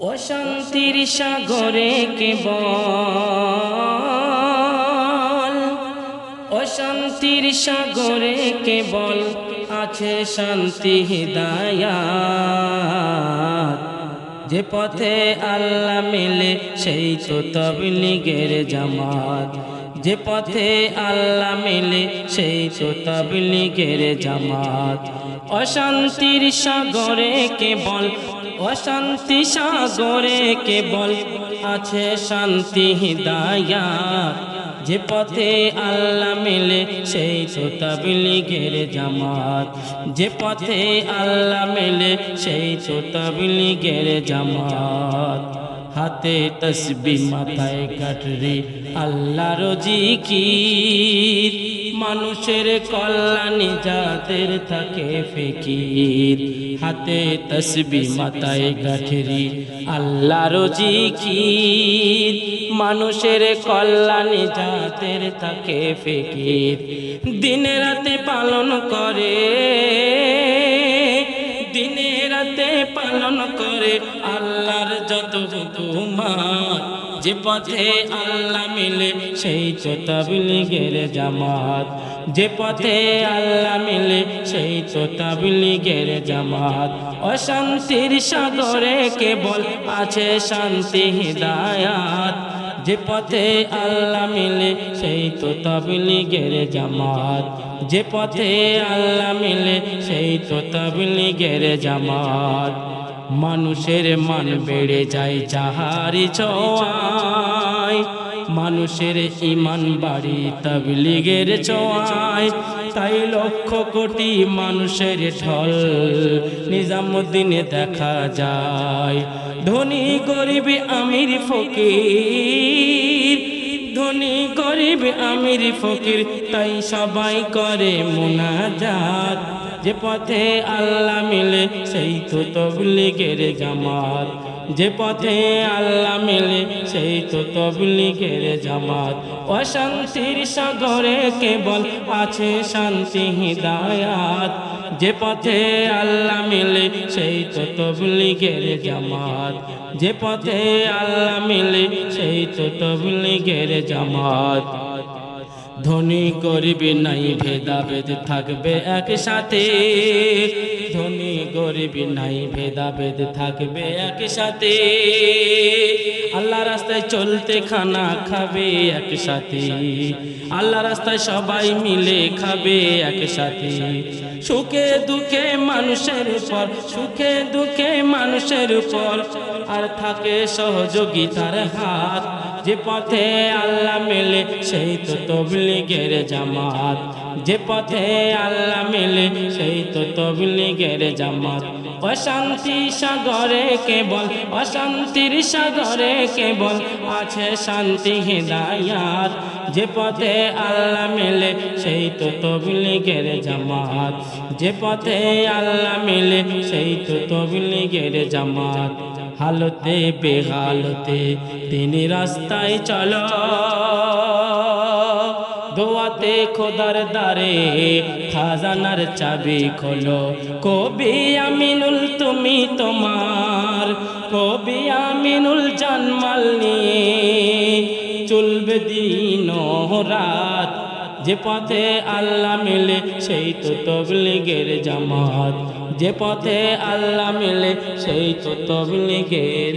অশান্তির সাগরে কেবল, অশান্তির সাগরে কেবল আছে শান্তি হৃদায়াত। যে পথে আল্লাহ মিলে, সেই তো তবলিগের জামাত। যে পথে আল্লাহ মিলে, সেই তো তবলিগের জামাত। অশান্তির সাগরে কেবল অশান্তি সাগরে কেবল আছে শান্তি হৃদায়াত যে পথে আল্লাহ মিলে, সেই তো তাবলিগের জামাত। যে পথে আল্লাহ মেলে, সেই তো তাবলিগের জামাত। হাতে তসবি মাথায় কাটরে আল্লাহর জিকির মানুষের কল্যাণে যাদের থাকে ফিকির। হাতে তসবি মাথায় গাঠরি। আল্লাহর জিকির মানুষের কল্যাণে যাদের থাকে ফিকির। দিনে রাতে পালন করে, দিনে রাতে পালন করে আল্লাহর যত হুকুমাত যে পথে আল্লাহ মিলে, সেই তো তাবলিগের জামাত। যে পথে আল্লাহ মিলে, সেই তো তাবলিগের জামাত। অশান্তির সাগরে কেবল আছে শান্তি, হৃদায়াত। যে পথে আল্লাহ মিলে, সেই তো তাবলিগের জামাত। যে পথে আল্লাহ মিলে, সেই তো তাবলিগের জামাত। মানুষের মান বেড়ে যায়, যাহারি ছোঁয়ায়। মানুষের ইমান বাড়ি, তাবলিগের ছোঁয়ায়। তাই লক্ষ কোটি মানুষের ঢল নিজামুদ্দিনে দেখা যায়। ধনী গরিব আমির ফকির ধনী গরিব আমির ফকির, তাই সবাই করে মোনাজাত। যে পথে আল্লাহ মিলে, সেই তো তবলিগের জামাত। যে পথে আল্লাহ মিলে, সেই তো তবলিগের জামাত। অশান্তির সাগরে কেবল আছে শান্তি, হৃদায়াত। যে পথে আল্লাহ মিলে, সেই তো তবলিগের জামাত। যে পথে আল্লাহ মিলে, সেই তো তবলিগের জামাত। ধনী গরিব নাই, ভেদাভেদ থাকবে একসাথে। ধনী গরিব নাই, ভেদাভেদ থাকবে একসাথে। আল্লাহ রাস্তায় চলতে খানা খাবে একসাথে। আল্লাহ রাস্তায় সবাই মিলে খাবে একসাথে। সুখে দুঃখে মানুষের উপর, সুখে দুঃখে মানুষের উপর। আর থাকে সহযোগিতার হাত। যে পথে আল্লাহ মেলে, সেই তো তবলিগের জামাত। যে পথে আল্লাহ মেলে, সেই তো তবলিগের জামাত। অশান্তি সাগরে কেবল, অশান্তির সাগরে কেবল আছে শান্তি হৃদায়াত। যে পথে আল্লাহ মেলে, সেই তো তবলিগের জামাত। যে পথে আল্লাহ মেলে, সেই তো তবলিগের জামাত। হালতে বেহালতে তিনি রাস্তায় চলো। দোয়াতে খোদার দারে খাজানার চাবি খোলো। কবি আমিনুল, তুমি তোমার। কবি আমিনুল জানমাল নিয়ে চলবে দিন রাত যে পথে আল্লাহ মিলে, সেই তো তবলিগের জামাত। যে পথে আল্লাহ মিলে, সেই তো তবলিগের